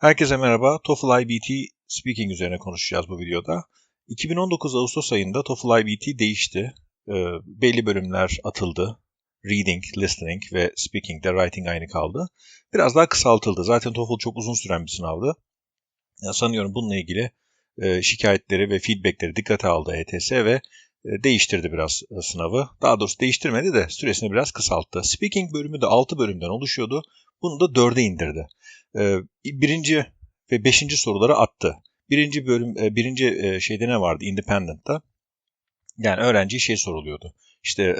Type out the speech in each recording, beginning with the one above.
Herkese merhaba. TOEFL IBT Speaking üzerine konuşacağız bu videoda. 2019 Ağustos ayında TOEFL IBT değişti. Ee, belli bölümler atıldı. Reading, Listening ve Speaking'de Writing aynı kaldı. Biraz daha kısaltıldı. Zaten TOEFL çok uzun süren bir sınavdı. Ya sanıyorum bununla ilgili e, şikayetleri ve feedbackleri dikkate aldı ETS ve e, değiştirdi biraz e, sınavı. Daha doğrusu değiştirmedi de süresini biraz kısalttı. Speaking bölümü de 6 bölümden oluşuyordu. Bunu da 4'e indirdi. E, birinci ve beşinci soruları attı. Birinci bölüm, birinci şeyde ne vardı? Independent'ta. Yani öğrenciye şey soruluyordu. İşte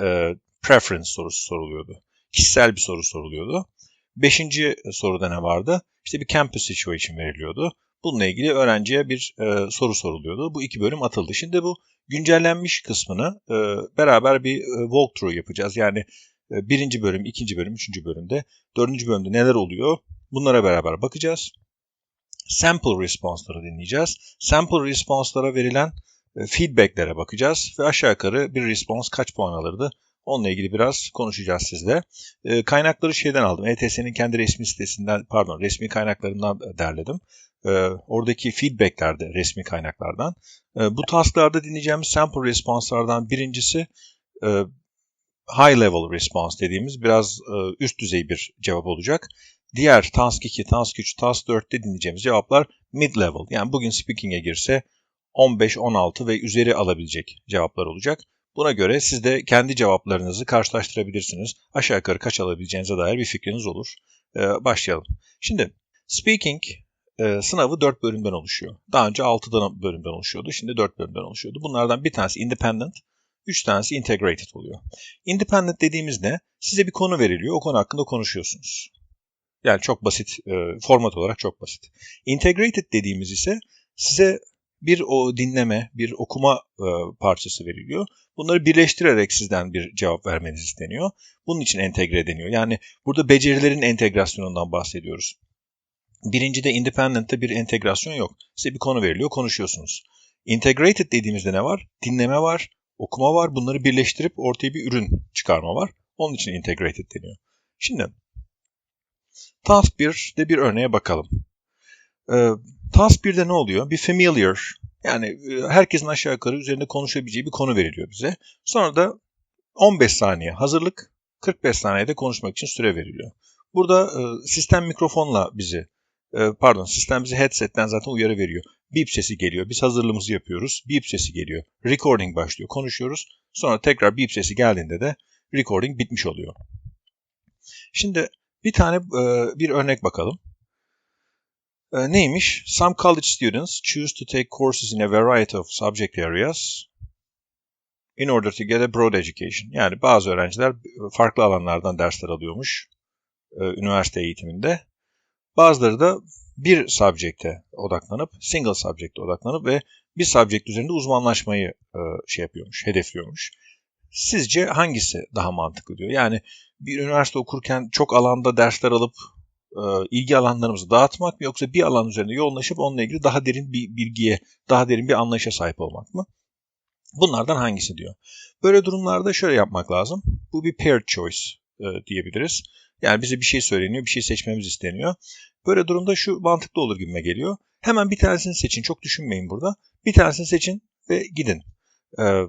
preference sorusu soruluyordu. Kişisel bir soru soruluyordu. Beşinci soruda ne vardı? İşte bir campus situation veriliyordu. Bununla ilgili öğrenciye bir e, soru soruluyordu. Bu iki bölüm atıldı. Şimdi bu güncellenmiş kısmını e, beraber bir e, walkthrough yapacağız. Yani e, birinci bölüm, ikinci bölüm, üçüncü bölümde, dördüncü bölümde neler oluyor bunlara beraber bakacağız. Sample response'ları dinleyeceğiz. Sample response'lara verilen e, feedback'lere bakacağız ve aşağı yukarı bir response kaç puan alırdı Onunla ilgili biraz konuşacağız sizle. E, kaynakları şeyden aldım. ETS'nin kendi resmi sitesinden, pardon resmi kaynaklarından derledim. E, oradaki feedbackler de resmi kaynaklardan. Bu tasklarda dinleyeceğimiz sample response'lardan birincisi high level response dediğimiz biraz e, üst düzey bir cevap olacak. Diğer task 2, task 3, task 4'te dinleyeceğimiz cevaplar mid level. Yani bugün speaking'e girse 15, 16 ve üzeri alabilecek cevaplar olacak. Buna göre siz de kendi cevaplarınızı karşılaştırabilirsiniz. Aşağı yukarı kaç alabileceğinize dair bir fikriniz olur. Ee, başlayalım. Şimdi speaking e, sınavı 4 bölümden oluşuyor. Daha önce 6 bölümden oluşuyordu. Şimdi 4 bölümden oluşuyordu. Bunlardan bir tanesi independent, 3 tanesi integrated oluyor. Independent dediğimiz ne? Size bir konu veriliyor. O konu hakkında konuşuyorsunuz. Yani çok basit, e, format olarak çok basit. Integrated dediğimiz ise size bir o dinleme, bir okuma e, parçası veriliyor. Bunları birleştirerek sizden bir cevap vermeniz isteniyor. Bunun için entegre deniyor. Yani burada becerilerin entegrasyonundan bahsediyoruz. Birincide independent'te bir entegrasyon yok. Size bir konu veriliyor, konuşuyorsunuz. Integrated dediğimizde ne var? Dinleme var, okuma var. Bunları birleştirip ortaya bir ürün çıkarma var. Onun için integrated deniyor. Şimdi Task 1'de bir örneğe bakalım. Ee, task 1'de ne oluyor? Bir familiar yani e, herkesin aşağı yukarı üzerinde konuşabileceği bir konu veriliyor bize. Sonra da 15 saniye hazırlık, 45 saniyede konuşmak için süre veriliyor. Burada e, sistem mikrofonla bizi, e, pardon sistem bizi headsetten zaten uyarı veriyor. Beep sesi geliyor. Biz hazırlığımızı yapıyoruz. Beep sesi geliyor. Recording başlıyor. Konuşuyoruz. Sonra tekrar beep sesi geldiğinde de recording bitmiş oluyor. Şimdi bir tane bir örnek bakalım. E, neymiş? Some college students choose to take courses in a variety of subject areas in order to get a broad education. Yani bazı öğrenciler farklı alanlardan dersler alıyormuş e, üniversite eğitiminde. Bazıları da bir subject'e odaklanıp, single subject'e odaklanıp ve bir subject üzerinde uzmanlaşmayı e, şey yapıyormuş, hedefliyormuş. Sizce hangisi daha mantıklı diyor. Yani bir üniversite okurken çok alanda dersler alıp e, ilgi alanlarımızı dağıtmak mı yoksa bir alan üzerinde yoğunlaşıp onunla ilgili daha derin bir bilgiye, daha derin bir anlayışa sahip olmak mı? Bunlardan hangisi diyor. Böyle durumlarda şöyle yapmak lazım. Bu bir paired choice e, diyebiliriz. Yani bize bir şey söyleniyor, bir şey seçmemiz isteniyor. Böyle durumda şu mantıklı olur gibime geliyor. Hemen bir tanesini seçin, çok düşünmeyin burada. Bir tanesini seçin ve gidin. Ee,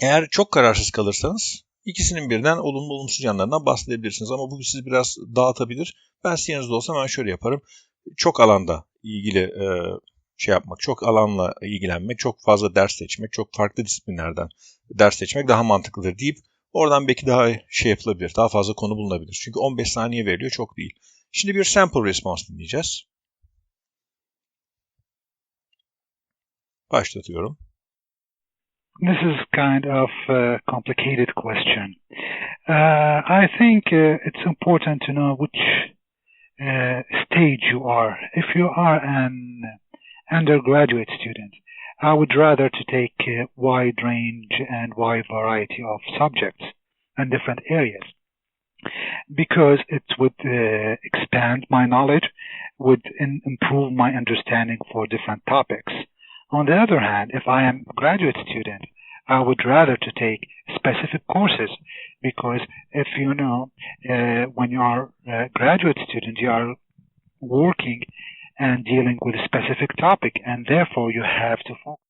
eğer çok kararsız kalırsanız İkisinin birden olumlu olumsuz yanlarından bahsedebilirsiniz. Ama bu sizi biraz dağıtabilir. Ben sizin yanınızda olsam ben şöyle yaparım. Çok alanda ilgili e, şey yapmak, çok alanla ilgilenmek, çok fazla ders seçmek, çok farklı disiplinlerden ders seçmek daha mantıklıdır deyip oradan belki daha şey yapılabilir, daha fazla konu bulunabilir. Çünkü 15 saniye veriliyor, çok değil. Şimdi bir sample response dinleyeceğiz. Başlatıyorum. This is kind of a complicated question. Uh, I think uh, it's important to know which uh, stage you are. If you are an undergraduate student, I would rather to take a wide range and wide variety of subjects and different areas because it would uh, expand my knowledge, would in, improve my understanding for different topics. On the other hand, if I am a graduate student, I would rather to take specific courses because if you know, uh, when you are a graduate student, you are working and dealing with a specific topic, and therefore you have to focus.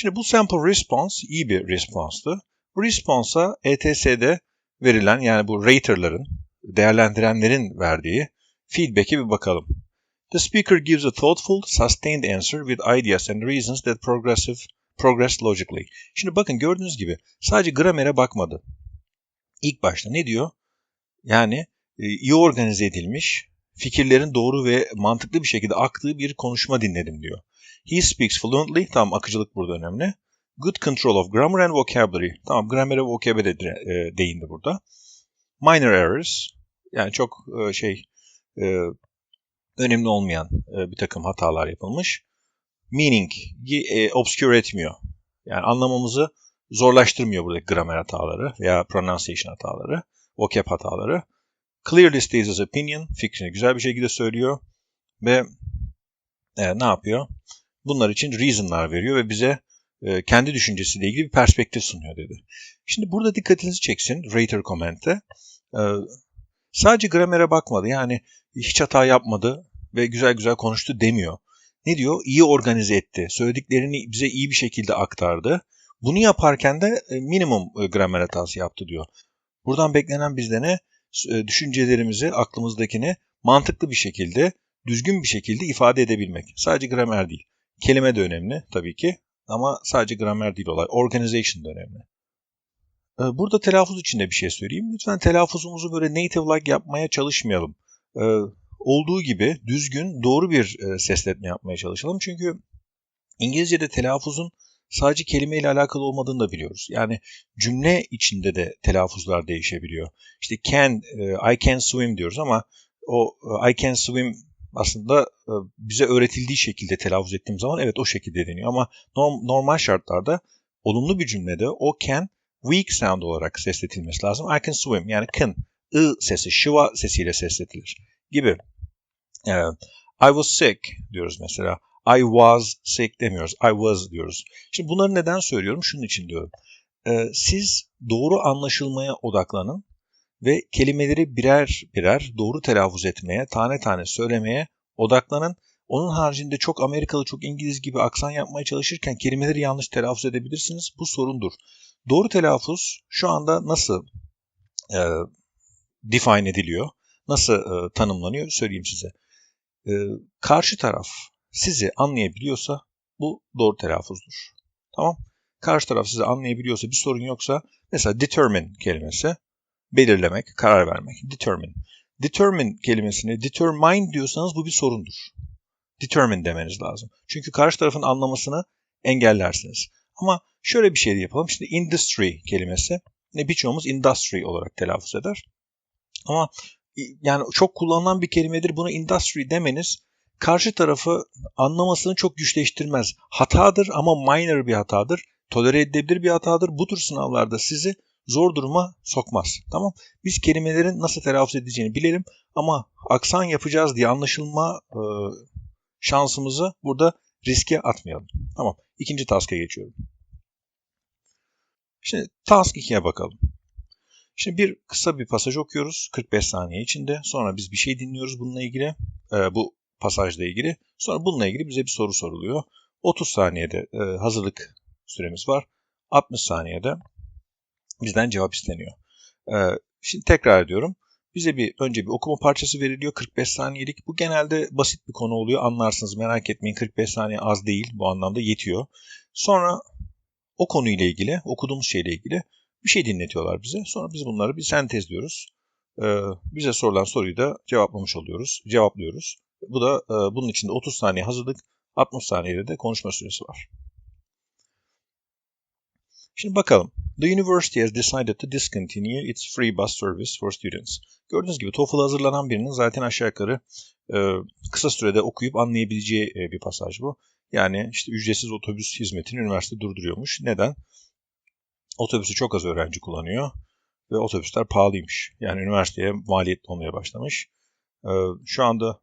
Şimdi bu sample response iyi bir response'tu. Bu response'a ETS'de verilen yani bu raterların, değerlendirenlerin verdiği feedback'e bir bakalım. The speaker gives a thoughtful, sustained answer with ideas and reasons that progressive progress logically. Şimdi bakın gördüğünüz gibi sadece gramere bakmadı. İlk başta ne diyor? Yani e, iyi organize edilmiş, fikirlerin doğru ve mantıklı bir şekilde aktığı bir konuşma dinledim diyor. He speaks fluently, tamam akıcılık burada önemli. Good control of grammar and vocabulary, tamam grammar ve vocabulary e, değindi burada. Minor errors, yani çok e, şey önemli olmayan bir takım hatalar yapılmış. Meaning'i obscure etmiyor. Yani anlamamızı zorlaştırmıyor buradaki gramer hataları veya pronunciation hataları, vocab hataları. Clearly states his opinion, fikrini güzel bir şekilde söylüyor ve e, ne yapıyor? Bunlar için reason'lar veriyor ve bize e, kendi düşüncesiyle ilgili bir perspektif sunuyor dedi. Şimdi burada dikkatinizi çeksin Rater Comment'te. E, sadece gramere bakmadı yani hiç hata yapmadı ve güzel güzel konuştu demiyor. Ne diyor? İyi organize etti. Söylediklerini bize iyi bir şekilde aktardı. Bunu yaparken de e, minimum e, gramer hatası yaptı diyor. Buradan beklenen bizde ne? Düşüncelerimizi, aklımızdakini mantıklı bir şekilde, düzgün bir şekilde ifade edebilmek. Sadece gramer değil. Kelime de önemli tabii ki ama sadece gramer değil olay. Organization da önemli. Burada telaffuz için de bir şey söyleyeyim. Lütfen telaffuzumuzu böyle native-like yapmaya çalışmayalım. Olduğu gibi düzgün, doğru bir sesletme yapmaya çalışalım. Çünkü İngilizce'de telaffuzun sadece kelimeyle alakalı olmadığını da biliyoruz. Yani cümle içinde de telaffuzlar değişebiliyor. İşte can, e, I can swim diyoruz ama o e, I can swim aslında e, bize öğretildiği şekilde telaffuz ettiğim zaman evet o şekilde deniyor. Ama normal şartlarda olumlu bir cümlede o can weak sound olarak sesletilmesi lazım. I can swim yani can, ı sesi, şıva sesiyle sesletilir gibi. I was sick diyoruz mesela. I was sick demiyoruz. I was diyoruz. Şimdi bunları neden söylüyorum? Şunun için diyorum. Ee, siz doğru anlaşılmaya odaklanın ve kelimeleri birer birer doğru telaffuz etmeye, tane tane söylemeye odaklanın. Onun haricinde çok Amerikalı, çok İngiliz gibi aksan yapmaya çalışırken kelimeleri yanlış telaffuz edebilirsiniz. Bu sorundur. Doğru telaffuz şu anda nasıl e, define ediliyor, nasıl e, tanımlanıyor söyleyeyim size. E, karşı taraf sizi anlayabiliyorsa bu doğru telaffuzdur. Tamam? Karşı taraf sizi anlayabiliyorsa bir sorun yoksa mesela determine kelimesi belirlemek, karar vermek. Determine. Determine kelimesini determine diyorsanız bu bir sorundur. Determine demeniz lazım. Çünkü karşı tarafın anlamasını engellersiniz. Ama şöyle bir şey de yapalım. Şimdi industry kelimesi ne birçoğumuz industry olarak telaffuz eder. Ama yani çok kullanılan bir kelimedir. Buna industry demeniz karşı tarafı anlamasını çok güçleştirmez. Hatadır ama minor bir hatadır. Tolere edilebilir bir hatadır. Bu tür sınavlarda sizi zor duruma sokmaz. Tamam? Biz kelimelerin nasıl telaffuz edeceğini bilelim ama aksan yapacağız diye anlaşılma e, şansımızı burada riske atmayalım. Tamam. İkinci task'a geçiyorum. Şimdi task 2'ye bakalım. Şimdi bir kısa bir pasaj okuyoruz 45 saniye içinde. Sonra biz bir şey dinliyoruz bununla ilgili. E, bu pasajla ilgili. Sonra bununla ilgili bize bir soru soruluyor. 30 saniyede e, hazırlık süremiz var. 60 saniyede bizden cevap isteniyor. E, şimdi tekrar ediyorum. Bize bir önce bir okuma parçası veriliyor 45 saniyelik. Bu genelde basit bir konu oluyor. Anlarsınız merak etmeyin 45 saniye az değil. Bu anlamda yetiyor. Sonra o konuyla ilgili, okuduğumuz şeyle ilgili bir şey dinletiyorlar bize. Sonra biz bunları bir sentezliyoruz. Ee, bize sorulan soruyu da cevaplamış oluyoruz, cevaplıyoruz. Bu da e, bunun içinde 30 saniye hazırlık, 60 saniyede de konuşma süresi var. Şimdi bakalım. The university has decided to discontinue its free bus service for students. Gördüğünüz gibi TOEFL hazırlanan birinin zaten aşağı yukarı e, kısa sürede okuyup anlayabileceği e, bir pasaj bu. Yani işte ücretsiz otobüs hizmetini üniversite durduruyormuş. Neden? Otobüsü çok az öğrenci kullanıyor ve otobüsler pahalıymış. Yani üniversiteye maliyetli olmaya başlamış. E, şu anda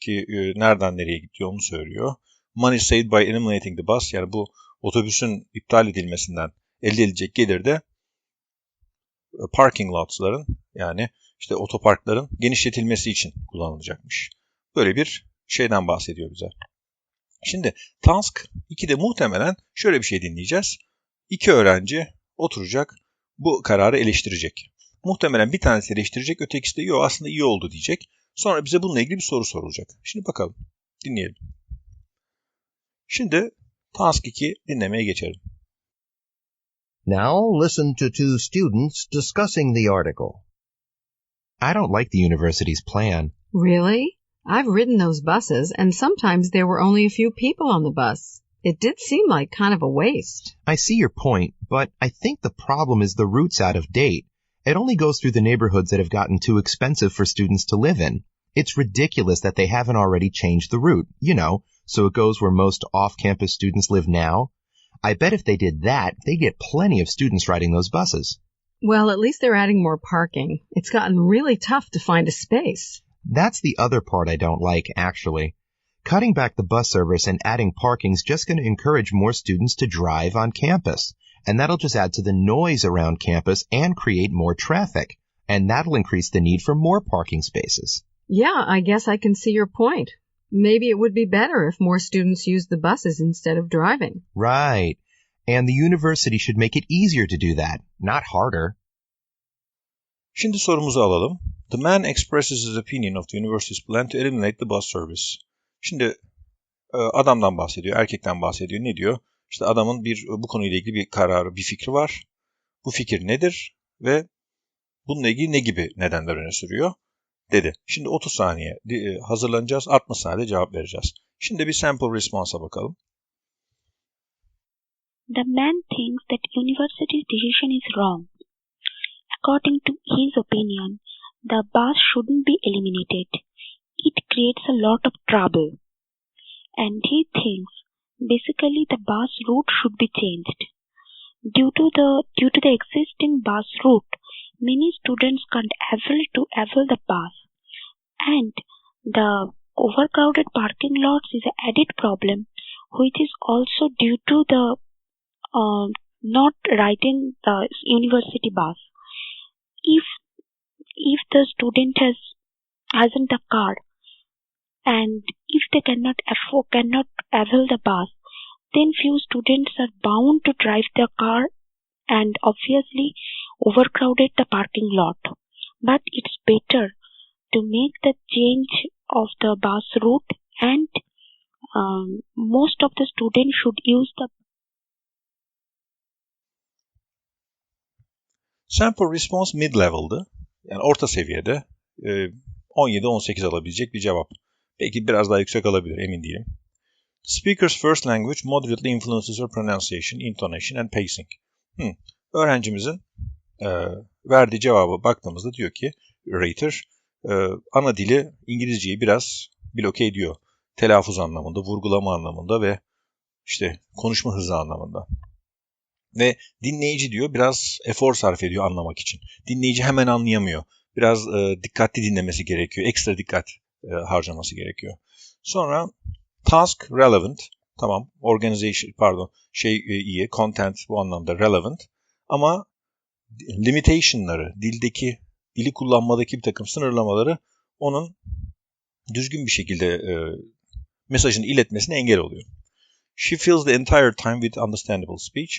ki nereden nereye gidiyor onu söylüyor. Money saved by eliminating the bus yani bu otobüsün iptal edilmesinden elde edilecek gelir de e, parking lots'ların yani işte otoparkların genişletilmesi için kullanılacakmış. Böyle bir şeyden bahsediyor bize. Şimdi task 2'de muhtemelen şöyle bir şey dinleyeceğiz. İki öğrenci oturacak, bu kararı eleştirecek. Muhtemelen bir tanesi eleştirecek, ötekisi de yok aslında iyi oldu diyecek. Sonra bize bununla ilgili bir soru sorulacak. Şimdi bakalım, dinleyelim. Şimdi task 2 dinlemeye geçelim. Now listen to two students discussing the article. I don't like the university's plan. Really? I've ridden those buses, and sometimes there were only a few people on the bus. It did seem like kind of a waste. I see your point, but I think the problem is the route's out of date. It only goes through the neighborhoods that have gotten too expensive for students to live in. It's ridiculous that they haven't already changed the route, you know, so it goes where most off-campus students live now. I bet if they did that, they'd get plenty of students riding those buses. Well, at least they're adding more parking. It's gotten really tough to find a space. That's the other part I don't like, actually. Cutting back the bus service and adding parking's just going to encourage more students to drive on campus. And that'll just add to the noise around campus and create more traffic. And that'll increase the need for more parking spaces. Yeah, I guess I can see your point. Maybe it would be better if more students used the buses instead of driving. Right. And the university should make it easier to do that, not harder. Şimdi sorumuzu alalım. The man expresses his opinion of the university's plan to eliminate the bus service. Şimdi e, adamdan bahsediyor, erkekten bahsediyor. Ne diyor? İşte adamın bir bu konuyla ilgili bir kararı, bir fikri var. Bu fikir nedir ve bununla ilgili ne gibi nedenler öne sürüyor? Dedi. Şimdi 30 saniye hazırlanacağız, 60 saniyede cevap vereceğiz. Şimdi bir sample response'a bakalım. The man thinks that university's decision is wrong. According to his opinion, the bus shouldn't be eliminated. It creates a lot of trouble. And he thinks basically the bus route should be changed. Due to the due to the existing bus route, many students can't avail to avail the bus. And the overcrowded parking lots is an added problem, which is also due to the uh, not riding the university bus. If if the student has hasn't a car and if they cannot afford cannot avail the bus, then few students are bound to drive their car and obviously overcrowded the parking lot. But it's better to make the change of the bus route and um, most of the students should use the Sample response mid-level'dı. Yani orta seviyede. 17-18 alabilecek bir cevap. Belki biraz daha yüksek alabilir, emin değilim. Speaker's first language moderately influences her pronunciation, intonation and pacing. Hmm. Öğrencimizin e, verdiği cevaba baktığımızda diyor ki Rater e, ana dili İngilizceyi biraz bloke ediyor. Telaffuz anlamında, vurgulama anlamında ve işte konuşma hızı anlamında. Ve dinleyici diyor biraz efor sarf ediyor anlamak için. Dinleyici hemen anlayamıyor. Biraz e, dikkatli dinlemesi gerekiyor. Ekstra dikkat e, harcaması gerekiyor. Sonra task relevant. Tamam. Organization pardon. Şey e, iyi. Content bu anlamda relevant. Ama limitation'ları, dildeki dili kullanmadaki bir takım sınırlamaları onun düzgün bir şekilde e, mesajını iletmesine engel oluyor. She fills the entire time with understandable speech.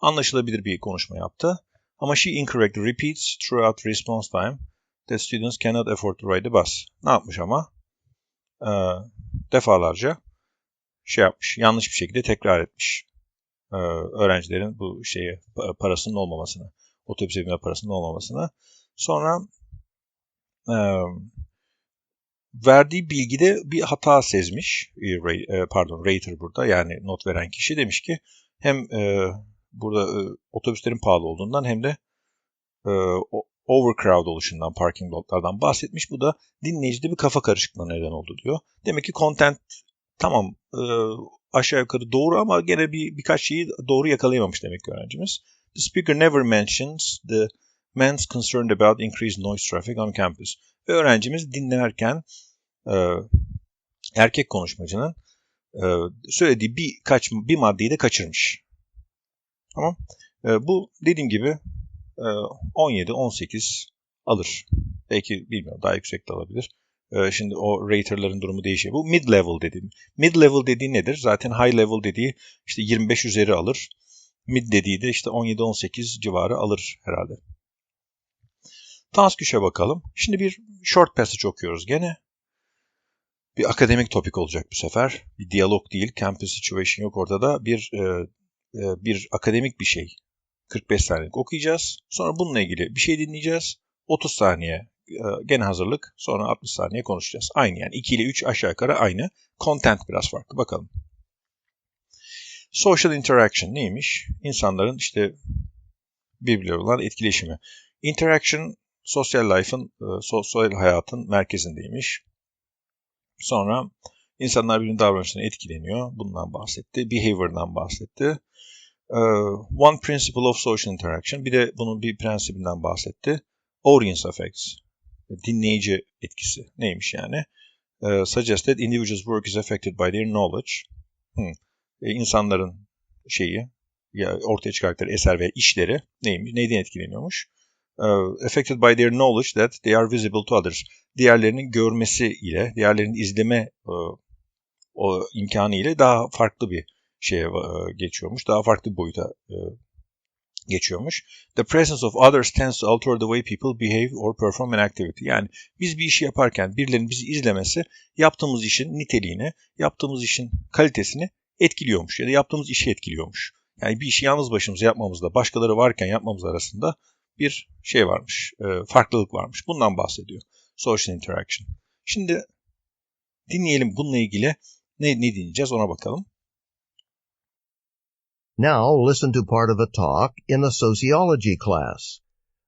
Anlaşılabilir bir konuşma yaptı. Ama she incorrectly repeats throughout response time that students cannot afford to ride the bus. Ne yapmış ama? E, defalarca şey yapmış, yanlış bir şekilde tekrar etmiş. E, öğrencilerin bu şeye parasının olmamasını, otobüse binme parasının olmamasını. Sonra e, verdiği bilgide bir hata sezmiş. E, pardon, rater burada yani not veren kişi demiş ki hem e, burada e, otobüslerin pahalı olduğundan hem de e, overcrowd oluşundan, parking lotlardan bahsetmiş. Bu da dinleyicide bir kafa karışıklığına neden oldu diyor. Demek ki content tamam e, aşağı yukarı doğru ama gene bir birkaç şeyi doğru yakalayamamış demek ki öğrencimiz. The speaker never mentions the man's concerned about increased noise traffic on campus. Ve öğrencimiz dinlerken e, erkek konuşmacının e, söylediği birkaç bir maddeyi de kaçırmış. Tamam. E, bu dediğim gibi 17-18 alır. Belki bilmiyorum daha yüksek de alabilir. Ee, şimdi o raterların durumu değişiyor. Bu mid level dediğim. Mid level dediği nedir? Zaten high level dediği işte 25 üzeri alır. Mid dediği de işte 17-18 civarı alır herhalde. Task 3'e bakalım. Şimdi bir short passage okuyoruz gene. Bir akademik topik olacak bu sefer. Bir diyalog değil, campus situation yok ortada. Bir e, e, bir akademik bir şey. 45 saniyelik okuyacağız. Sonra bununla ilgili bir şey dinleyeceğiz. 30 saniye e, gene hazırlık. Sonra 60 saniye konuşacağız. Aynı yani 2 ile 3 aşağı yukarı aynı. Content biraz farklı. Bakalım. Social interaction neymiş? İnsanların işte birbirleri olan etkileşimi. Interaction sosyal life'ın, e, sosyal hayatın merkezindeymiş. Sonra insanlar birbirinin davranışlarına etkileniyor. Bundan bahsetti. Behavior'dan bahsetti. One principle of social interaction. Bir de bunun bir prensibinden bahsetti. Audience effects. Dinleyici etkisi. Neymiş yani? Suggested individuals' work is affected by their knowledge. Hmm. İnsanların şeyi, ya ortaya çıkarttıkları eser ve işleri neymiş, neyden etkileniyormuş? Uh, affected by their knowledge that they are visible to others. Diğerlerinin görmesi ile, diğerlerinin izleme uh, o imkanı ile daha farklı bir şeye uh, geçiyormuş. Daha farklı bir boyuta geçiyormuş. The presence of others tends to alter the way people behave or perform an activity. Yani biz bir işi yaparken birilerinin bizi izlemesi yaptığımız işin niteliğini, yaptığımız işin kalitesini etkiliyormuş ya da yaptığımız işi etkiliyormuş. Yani bir işi yalnız başımıza yapmamızda başkaları varken yapmamız arasında bir şey varmış, e, farklılık varmış. Bundan bahsediyor. Social interaction. Şimdi dinleyelim bununla ilgili ne, ne dinleyeceğiz ona bakalım. Now listen to part of a talk in a sociology class.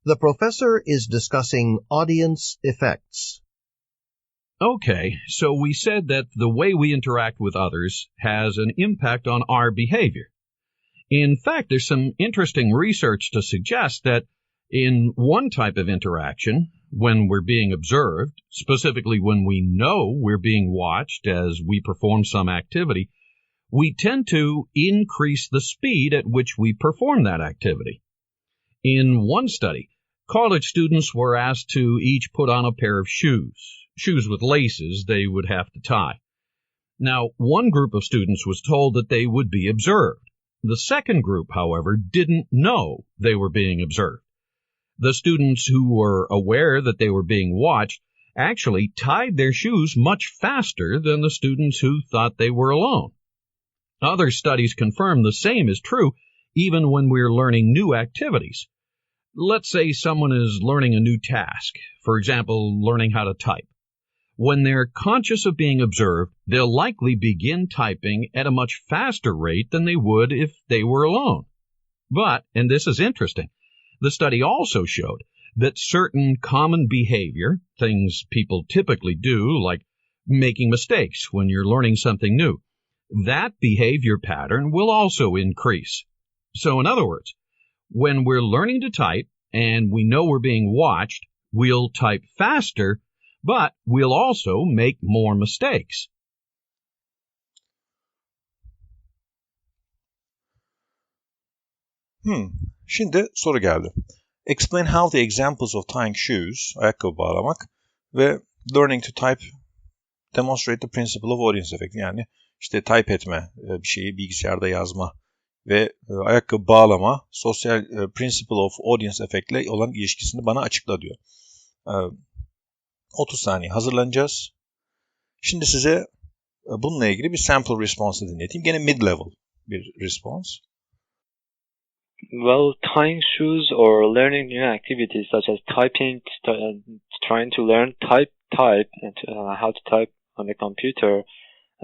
The professor is discussing audience effects. Okay, so we said that the way we interact with others has an impact on our behavior. In fact, there's some interesting research to suggest that in one type of interaction, when we're being observed, specifically when we know we're being watched as we perform some activity, we tend to increase the speed at which we perform that activity. In one study, college students were asked to each put on a pair of shoes, shoes with laces they would have to tie. Now, one group of students was told that they would be observed. The second group, however, didn't know they were being observed. The students who were aware that they were being watched actually tied their shoes much faster than the students who thought they were alone. Other studies confirm the same is true even when we're learning new activities. Let's say someone is learning a new task, for example, learning how to type. When they're conscious of being observed, they'll likely begin typing at a much faster rate than they would if they were alone. But, and this is interesting, the study also showed that certain common behavior, things people typically do, like making mistakes when you're learning something new, that behavior pattern will also increase. So, in other words, when we're learning to type and we know we're being watched, we'll type faster, but we'll also make more mistakes. Hmm. Şimdi soru geldi. Explain how the examples of tying shoes, ayakkabı bağlamak ve learning to type demonstrate the principle of audience effect. Yani işte type etme, bir şeyi bilgisayarda yazma ve ayakkabı bağlama sosyal principle of audience effect ile olan ilişkisini bana açıkla diyor. 30 saniye hazırlanacağız. Şimdi size bununla ilgili bir sample response dinleteyim. Gene mid-level bir response. Well, tying shoes or learning new activities such as typing, trying to learn type, type, and uh, how to type on the computer,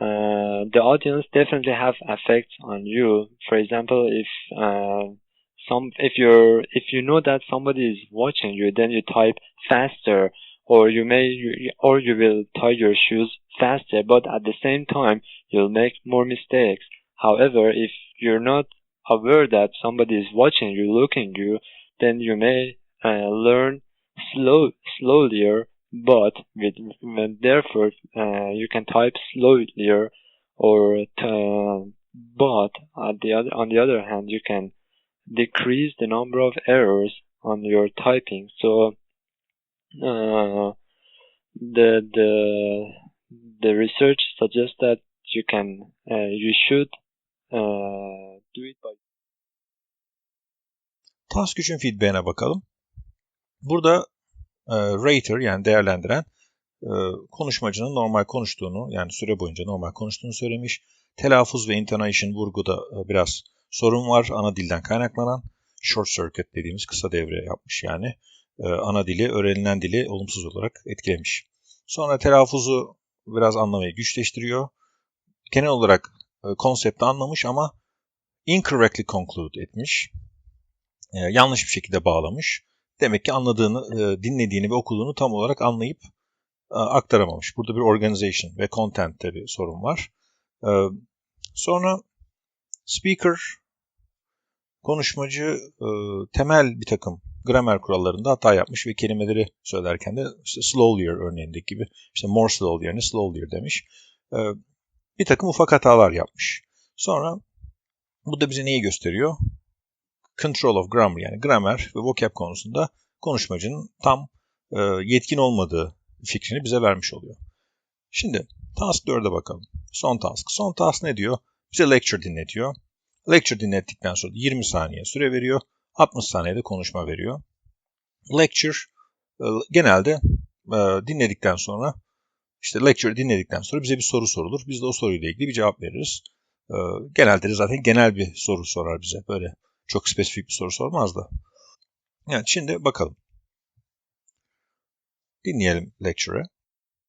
uh, the audience definitely have effects on you. For example, if uh, some, if you're, if you know that somebody is watching you, then you type faster, or you may, or you will tie your shoes faster, but at the same time, you'll make more mistakes. However, if you're not aware that somebody is watching you, looking you, then you may uh, learn slow, slowlier, but with, therefore uh, you can type slowlier, or uh, but the other, on the other hand, you can decrease the number of errors on your typing. So uh, the the the research suggests that you can uh, you should uh, do it by Task 3'ün feedback'ine bakalım. Burada e, rater yani değerlendiren e, konuşmacının normal konuştuğunu yani süre boyunca normal konuştuğunu söylemiş. Telaffuz ve intonation vurguda e, biraz sorun var ana dilden kaynaklanan. Short circuit dediğimiz kısa devre yapmış yani. E, ana dili öğrenilen dili olumsuz olarak etkilemiş. Sonra telaffuzu biraz anlamayı güçleştiriyor. Genel olarak e, konsepti anlamış ama incorrectly conclude etmiş. E, yanlış bir şekilde bağlamış. Demek ki anladığını, dinlediğini ve okuduğunu tam olarak anlayıp aktaramamış. Burada bir organization ve content'te bir sorun var. Sonra speaker, konuşmacı temel bir takım gramer kurallarında hata yapmış ve kelimeleri söylerken de işte slowlier örneğindeki gibi işte more slow yerine slowlier demiş. E, bir takım ufak hatalar yapmış. Sonra bu da bize neyi gösteriyor? Control of grammar yani gramer ve vocab konusunda konuşmacının tam e, yetkin olmadığı fikrini bize vermiş oluyor. Şimdi task 4'e bakalım. Son task. Son task ne diyor? Bize lecture dinletiyor. Lecture dinlettikten sonra 20 saniye süre veriyor. 60 saniyede konuşma veriyor. Lecture e, genelde e, dinledikten sonra işte lecture dinledikten sonra bize bir soru sorulur. Biz de o soruyla ilgili bir cevap veririz. E, genelde de zaten genel bir soru sorar bize. Böyle çok spesifik bir soru sormaz da. Yani şimdi bakalım. Dinleyelim lecture'ı.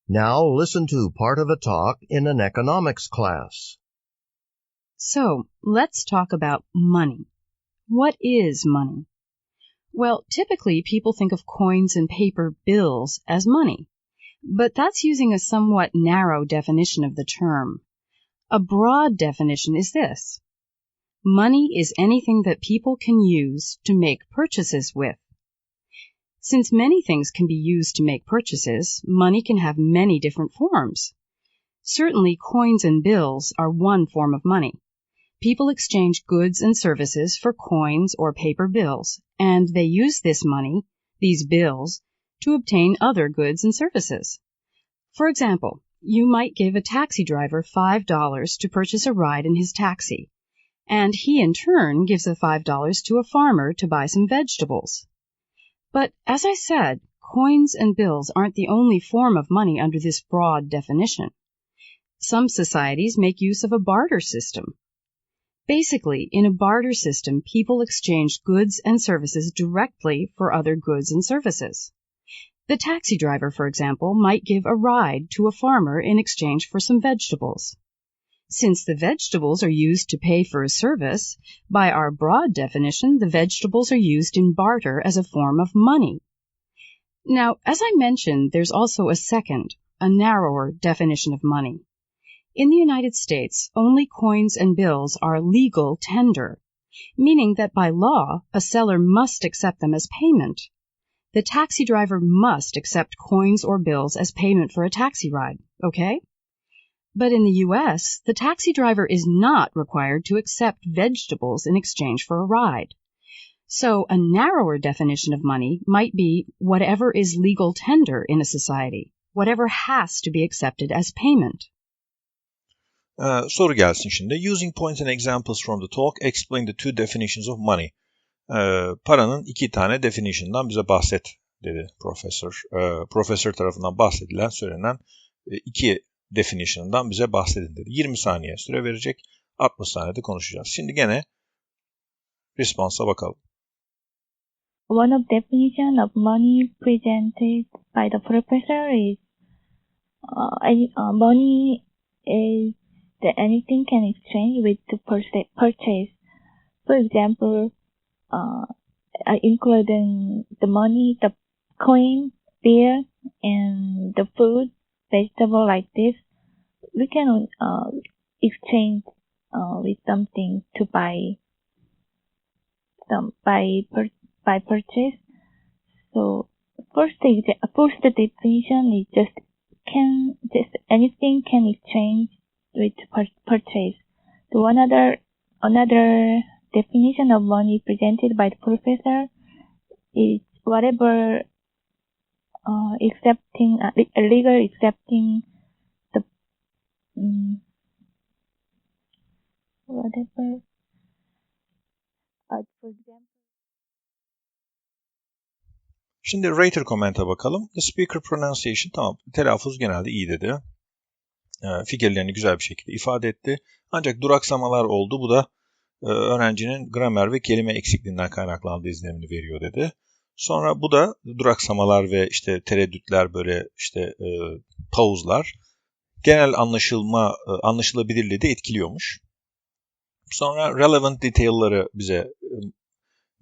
Now listen to part of a talk in an economics class. So, let's talk about money. What is money? Well, typically people think of coins and paper bills as money, but that's using a somewhat narrow definition of the term. A broad definition is this. Money is anything that people can use to make purchases with. Since many things can be used to make purchases, money can have many different forms. Certainly coins and bills are one form of money. People exchange goods and services for coins or paper bills, and they use this money, these bills, to obtain other goods and services. For example, you might give a taxi driver $5 to purchase a ride in his taxi, and he in turn gives the $5 to a farmer to buy some vegetables. But as I said, coins and bills aren't the only form of money under this broad definition. Some societies make use of a barter system. Basically, in a barter system, people exchange goods and services directly for other goods and services. The taxi driver, for example, might give a ride to a farmer in exchange for some vegetables. Since the vegetables are used to pay for a service, by our broad definition, the vegetables are used in barter as a form of money. Now, as I mentioned, there's also a second, a narrower definition of money. In the United States, only coins and bills are legal tender, meaning that by law, a seller must accept them as payment. The taxi driver must accept coins or bills as payment for a taxi ride, okay? But in the US, the taxi driver is not required to accept vegetables in exchange for a ride. So a narrower definition of money might be whatever is legal tender in a society, whatever has to be accepted as payment. Ee, soru gelsin şimdi. Using points and examples from the talk, explain the two definitions of money. Ee, paranın iki tane definition'dan bize bahset dedi profesör. Ee, profesör tarafından bahsedilen, söylenen e, iki definition'dan bize bahsedin dedi. 20 saniye süre verecek. 60 saniyede konuşacağız. Şimdi gene response'a bakalım. One of definition of money presented by the professor is uh, uh, money is that anything can exchange with the purchase. For example, uh, including the money, the coin, beer, and the food, vegetable like this, we can uh, exchange uh, with something to buy some by per, by purchase. So first first definition is just can just anything can exchange with purchase. To other, another definition of money presented by the professor is whatever uh, accepting uh, legal accepting the um, whatever uh, for example Şimdi rater comment'a bakalım. The speaker pronunciation tamam. Telaffuz genelde iyi dedi. E, fikirlerini güzel bir şekilde ifade etti. Ancak duraksamalar oldu. Bu da e, öğrencinin gramer ve kelime eksikliğinden kaynaklandığı izlenimini veriyor dedi. Sonra bu da duraksamalar ve işte tereddütler böyle işte e, pauzlar genel anlaşılma e, anlaşılabilirliği de etkiliyormuş. Sonra relevant detail'ları bize e,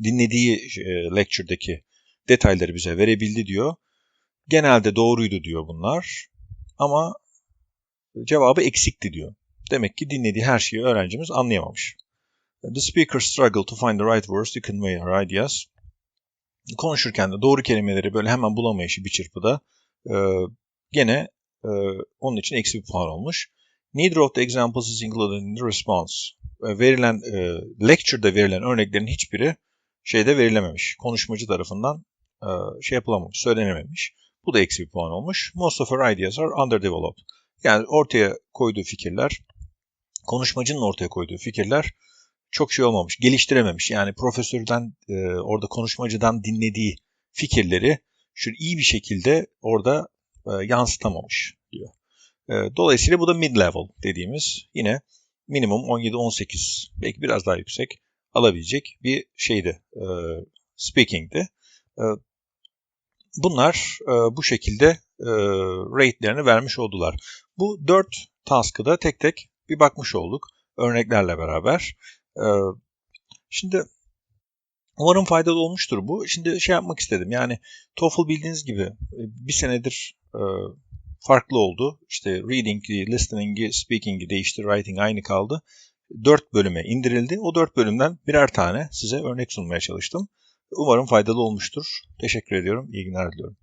dinlediği e, lecture'daki detayları bize verebildi diyor. Genelde doğruydu diyor bunlar. Ama cevabı eksikti diyor. Demek ki dinlediği her şeyi öğrencimiz anlayamamış. The speaker struggled to find the right words to convey her ideas. Konuşurken de doğru kelimeleri böyle hemen bulamayışı bir çırpıda e, gene e, onun için eksi bir puan olmuş. Neither of the examples is included in the response. E, verilen e, lecture'da verilen örneklerin hiçbiri şeyde verilememiş. Konuşmacı tarafından e, şey yapılamamış, söylenememiş. Bu da eksi bir puan olmuş. Most of her ideas are underdeveloped. Yani ortaya koyduğu fikirler, konuşmacının ortaya koyduğu fikirler çok şey olmamış, geliştirememiş. Yani profesörden, e, orada konuşmacıdan dinlediği fikirleri şu iyi bir şekilde orada e, yansıtamamış diyor. E, dolayısıyla bu da mid level dediğimiz yine minimum 17-18 belki biraz daha yüksek alabilecek bir şeydi. E, speaking'di. E, bunlar e, bu şekilde e, rate'lerini vermiş oldular. Bu dört task'ı da tek tek bir bakmış olduk örneklerle beraber. E, şimdi umarım faydalı olmuştur bu. Şimdi şey yapmak istedim yani TOEFL bildiğiniz gibi e, bir senedir e, farklı oldu. İşte reading'i, listening'i, speaking'i değişti, writing aynı kaldı. Dört bölüme indirildi. O dört bölümden birer tane size örnek sunmaya çalıştım. Umarım faydalı olmuştur. Teşekkür ediyorum. İyi günler diliyorum.